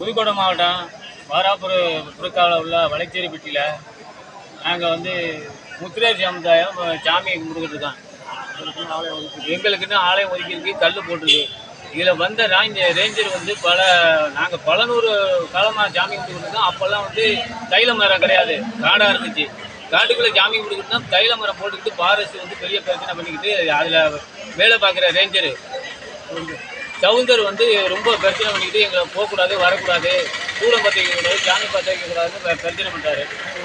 புதுக்கோட்டை மாவட்டம் வாராப்புற புறக்காவில் உள்ள வளைச்சேரிப்பட்டியில் நாங்கள் வந்து முத்திரையர் சமுதாயம் சாமியை கும்பிட்டுருக்கோம் எங்களுக்குன்னு ஆலயம் ஒதுக்கியிருக்கு கல் போட்டிருக்கு. இதில் வந்த ராஞ்ச ரேஞ்சர் வந்து பல நாங்கள் பல நூறு காலமாக சாமி கும்பிட்டுக்கிட்டு அப்போல்லாம் வந்து தைல மரம் கிடையாது காடாக இருந்துச்சு. காட்டுக்குள்ளே சாமி கும்பிட்டுக்கிட்டு தான் தைல மரம் போட்டுக்கிட்டு ஃபாரஸ்ட் வந்து பெரிய பிரச்சனை பண்ணிக்கிட்டு அதில் வேலை பார்க்குற ரேஞ்சரு சவுந்தர் வந்து ரொம்ப பிரச்சனை பண்ணிக்கிட்டு எங்களை போகக்கூடாது வரக்கூடாது. சூடம் பற்ற வைக்கக்கூடாது சாமி பற்ற வைக்கக்கூடாதுன்னு பிரச்சனை பண்ணிட்டாரு.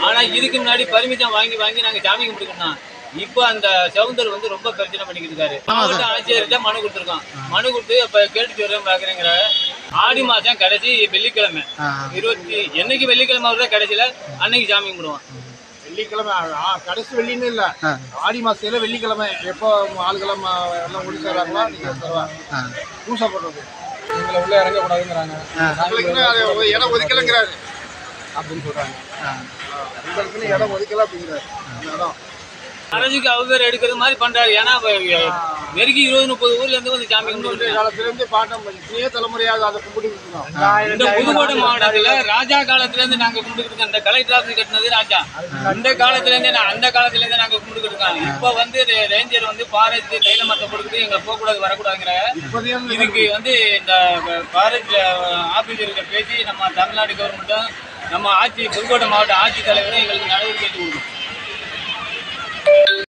ஆனால் இதுக்கு முன்னாடி பர்மிஷன் வாங்கி வாங்கி நாங்கள் சாமி கும்பிட்டுக்கிட்டோம் இப்போ அந்த சவுந்தர் வந்து ரொம்ப பிரச்சனை பண்ணிக்கிட்டு இருக்காரு. மாவட்ட ஆட்சியர்கிட்ட மனு கொடுத்துருக்கோம் மனு கொடுத்து இப்போ கேட்டு சொல்கிறேன் பார்க்குறேங்கிற ஆடி மாதம் கடைசி வெள்ளிக்கிழமை. இருபத்தி என்னைக்கு வெள்ளிக்கிழமை வருதோ கடைசியில் அன்னைக்கு சாமி கும்பிடுவோம் வெள்ளிக்கிழமை கடைசி வெள்ளின்னு இல்ல. ஆடி மாசத்துல வெள்ளிக்கிழமை எப்போ ஆளுகளும் எல்லாம் ஒளி சேர்றாங்களோ பூசை போடுறது. எங்களை உள்ள இறங்கக்கூடாதுங்கிறாங்க. இடம் ஒதுக்கலைங்கிறாரு. அப்படின்னு சொல்றாங்க. இடம் ஒதுக்கல அப்படிங்கிறாரு. இடம் அரசுக்கு அவர் எடுக்கிறது மாதிரி பண்றாரு. ஏன்னா நெருங்கி இருபது முப்பது ஊர்ல இருந்து வந்து சாமி கும்பிட்டு பாட்டம் இத்தனையே தலைமுறையாக அதை கும்பிட்டு இந்த புதுக்கோட்டை மாவட்டத்துல ராஜா காலத்துல இருந்து நாங்க கும்பிட்டு இந்த கலெக்டர் ஆஃபீஸ் கட்டினது ராஜா. இந்த காலத்துல இருந்து நான் அந்த காலத்துல இருந்து நாங்க கும்பிட்டு இருக்கோம். இப்ப வந்து ரேஞ்சர் வந்து ஃபாரஸ்ட் தைல மரத்தை கொடுத்துட்டு எங்களை போக கூடாது வரக்கூடாதுங்கிற இதுக்கு வந்து இந்த ஃபாரஸ்ட் ஆபீசர்கிட்ட பேசி நம்ம தமிழ்நாடு கவர்மெண்ட்டும் நம்ம ஆட்சி புதுக்கோட்டை மாவட்ட ஆட்சித்தலைவரும் எங்களுக்கு நடவடிக்கை எடுத்து கொடுக்கணும்.